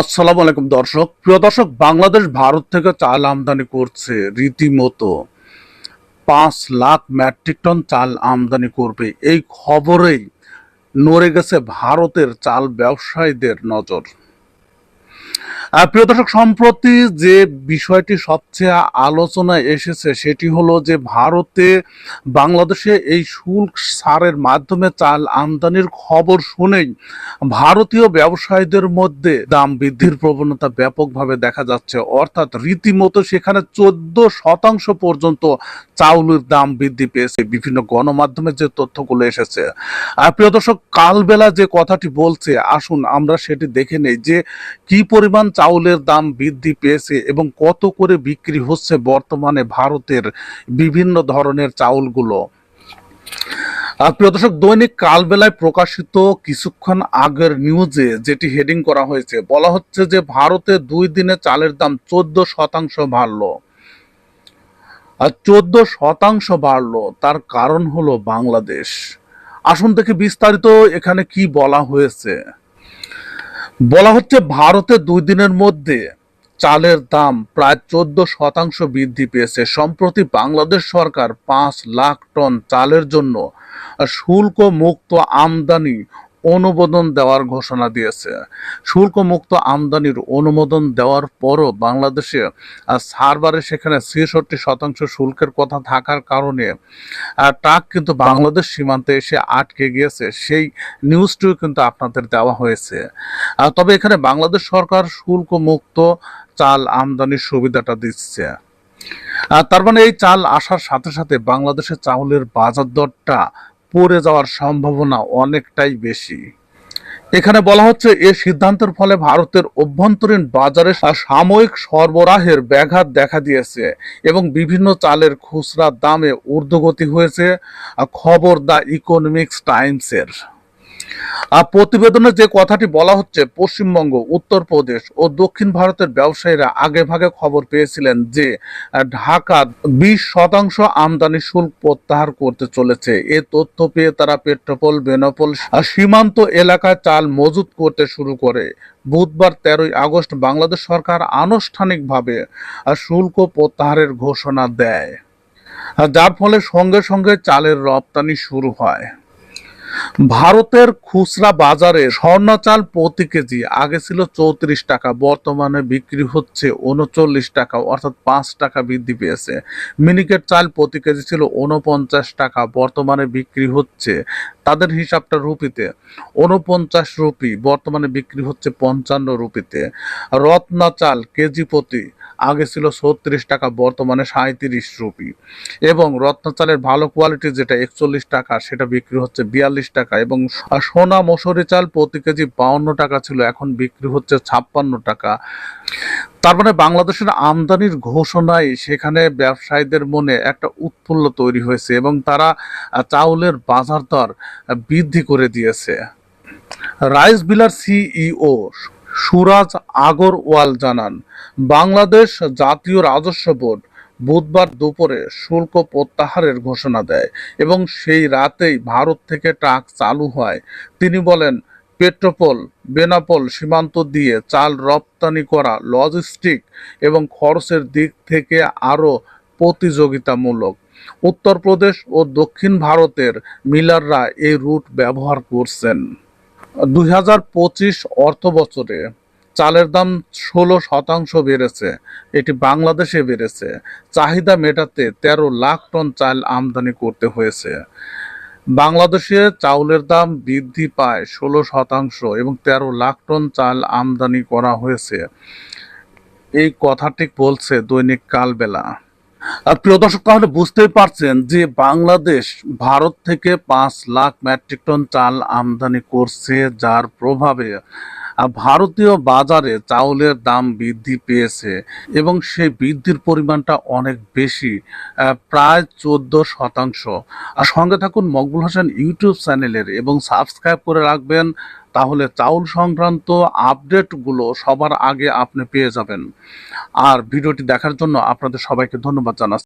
আসসালামু আলাইকুম দর্শক। প্রিয় দর্শক, বাংলাদেশ ভারত থেকে চাল আমদানি করছে রীতিমতো। পাঁচ লাখ মেট্রিক টন চাল আমদানি করবে। এই খবরেই নড়ে গেছে ভারতের চাল ব্যবসায়ীদের নজর। প্রিয় দর্শক, সম্প্রতি যে বিষয়টি সবচেয়ে আলোচনায় এসেছে, সেটি হলো যে ভারতে বাংলাদেশে এই শুল্ক সারের মাধ্যমে চাল আমদানির খবর শুনেই ভারতীয় ব্যবসায়ীদের মধ্যে দাম বৃদ্ধির প্রবণতা ব্যাপকভাবে দেখা যাচ্ছে। অর্থাৎ রীতিমতো সেখানে চোদ্দ শতাংশ পর্যন্ত চাউলের দাম বৃদ্ধি পেয়েছে। বিভিন্ন গণমাধ্যমে যে তথ্যগুলো এসেছে। আর প্রিয় দর্শক, কালবেলা যে কথাটি বলছে, আসুন আমরা সেটি দেখে নেই যে কি পরিমাণ চাউলের দাম বৃদ্ধি পেয়েছে এবং কত করে বিক্রি হচ্ছে বর্তমানে ভারতের বিভিন্ন ধরনের চাউলগুলো? প্রিয় দর্শক, দৈনিক কালবেলায় প্রকাশিত কিছুক্ষণ আগের নিউজে যেটি হেডিং করা হয়েছে, বলা হচ্ছে যে ভারতে দুই দিনে চালের দাম চোদ্দ শতাংশ বাড়লো। আর চোদ্দ শতাংশ বাড়লো, তার কারণ হলো বাংলাদেশ। আসুন দেখি বিস্তারিত এখানে কি বলা হয়েছে। বলা হচ্ছে ভারতে দুই দিনের মধ্যে চালের দাম প্রায় চোদ্দ শতাংশ বৃদ্ধি পেয়েছে। সম্প্রতি বাংলাদেশ সরকার পাঁচ লাখ টন চালের জন্য শুল্ক মুক্ত আমদানি অনুমোদন দেওয়ার ঘোষণা দিয়েছে। শুল্ক মুক্ত আমদানির অনুমোদন দেওয়ার পরও বাংলাদেশে সার্ভারে সেখানে ছেষট্টি শতাংশ শুল্কের কথা থাকার কারণে ট্রাক কিন্তু বাংলাদেশ সীমান্তে এসে আটকে গিয়েছে। সেই নিউজটিও কিন্তু আপনাদের দেওয়া হয়েছে। তবে এখানে বাংলাদেশ সরকার শুল্ক মুক্ত চাল আমদানির সুবিধাটা দিচ্ছে। তার মানে এই চাল আসার সাথে সাথে বাংলাদেশের চাউলের বাজার দরটা পড়ে যাওয়ার সম্ভাবনা অনেকটাই বেশি। এখানে বলা হচ্ছে, এ সিদ্ধান্তের ফলে ভারতের অভ্যন্তরীণ বাজারে সাময়িক সরবরাহের ব্যাঘাত দেখা দিয়েছে এবং বিভিন্ন চালের খুচরা দামে ঊর্ধ্বগতি হয়েছে। খবর দ্য ইকোনমিক্স টাইমসের। প্রতিবেদনে যে কথাটি বলা হচ্ছে, পশ্চিমবঙ্গ, উত্তরপ্রদেশ ও দক্ষিণ ভারতের ব্যবসায়ীরা আগে ভাগে খবর পেয়েছিলেন যে, ঢাকা বিশ শতাংশ আমদানি শুল্ক প্রত্যাহার করতে চলেছে। এ তথ্য পেয়ে তারা পেট্রোপল, বেনাপোল সীমান্ত এলাকায় চাল মজুত করতে শুরু করে। বুধবার তেরোই আগস্ট বাংলাদেশ সরকার আনুষ্ঠানিকভাবে শুল্ক প্রত্যাহারের ঘোষণা দেয়। যার ফলে সঙ্গে সঙ্গে চালের রপ্তানি শুরু হয়। ভারতের খুচরা বাজারে স্বর্ণ চাল প্রতি কেজি আগে ছিল চৌত্রিশ টাকা, বর্তমানে বিক্রি হচ্ছে উনচল্লিশ টাকা, অর্থাৎ পাঁচ টাকা বৃদ্ধি পেয়েছে। মিনিকেট চাল প্রতি কেজি ছিল উনপঞ্চাশ টাকা, বর্তমানে বিক্রি হচ্ছে তাদের হিসাবটা রুপিতে, উনপঞ্চাশ রুপি, বর্তমানে বিক্রি হচ্ছে পঞ্চান্ন রুপিতে। রত্না চাল কেজি প্রতি আগে ছিল ছত্রিশ টাকা, বর্তমানে সাঁত্রিশ রুপি। এবং রত্ন চালের ভালো কোয়ালিটি যেটা, একচল্লিশ টাকা, সেটা বিক্রি হচ্ছে বিয়াল্লিশ টাকা। এবং সোনা মসুরি চাল প্রতি কেজি বাউন্ন টাকা ছিল, এখন বিক্রি হচ্ছে ছাপ্পান্ন টাকা। তার মানে বাংলাদেশের আমদানির ঘোষণায় সেখানে ব্যবসায়ীদের মনে একটা উৎফুল্ল তৈরি হয়েছে এবং তারা চাউলের বাজার দর বৃদ্ধি করে দিয়েছে। রাইস বিলার সিইও সুরাজ আগরওয়াল জানান, বাংলাদেশ জাতীয় রাজস্ব বোর্ড বুধবার দুপুরে শুল্ক প্রত্যাহারের ঘোষণা দেয় এবং সেই রাতেই ভারত থেকে ট্রাক চালু হয়। তিনি বলেন, পেট্রোপল, বেনাপোল সীমান্ত দিয়ে চাল রপ্তানি করা লজিস্টিক এবং খরচের দিক থেকে আরও প্রতিযোগিতামূলক। উত্তরপ্রদেশ ও দক্ষিণ ভারতের মিলাররা এই রুট ব্যবহার করছেন। দুই হাজার পঁচিশ অর্থ বছরে চালের দাম ষোলো শতাংশ বেড়েছে, এটি বাংলাদেশে বেড়েছে। চাহিদা মেটাতে তেরো লাখ টন চাল আমদানি করতে হয়েছে। বাংলাদেশে চাউলের দাম বৃদ্ধি পায় ষোলো শতাংশ এবং তেরো লাখ টন চাল আমদানি করা হয়েছে। এই কথাটি বলছে দৈনিক কালবেলা। প্রিয় দর্শক, তাহলে বুঝতেই পারছেন যে বাংলাদেশ ভারত থেকে পাঁচ লাখ মেট্রিক টন চাল আমদানি করছে, যার প্রভাবে ভারতীয় বাজারে চাউলের দাম বৃদ্ধি পেয়েছে এবং সেই বৃদ্ধির পরিমাণটা অনেক বেশি প্রায় চোদ্দ শতাংশ। আর সঙ্গে থাকুন মকবুল হোসেন ইউটিউব চ্যানেলের এবং সাবস্ক্রাইব করে রাখবেন তাহলে চাউল সংক্রান্ত আপডেটগুলো সবার আগে আপনি পেয়ে যাবেন। আর ভিডিওটি দেখার জন্য আপনাদের সবাইকে ধন্যবাদ জানাচ্ছি।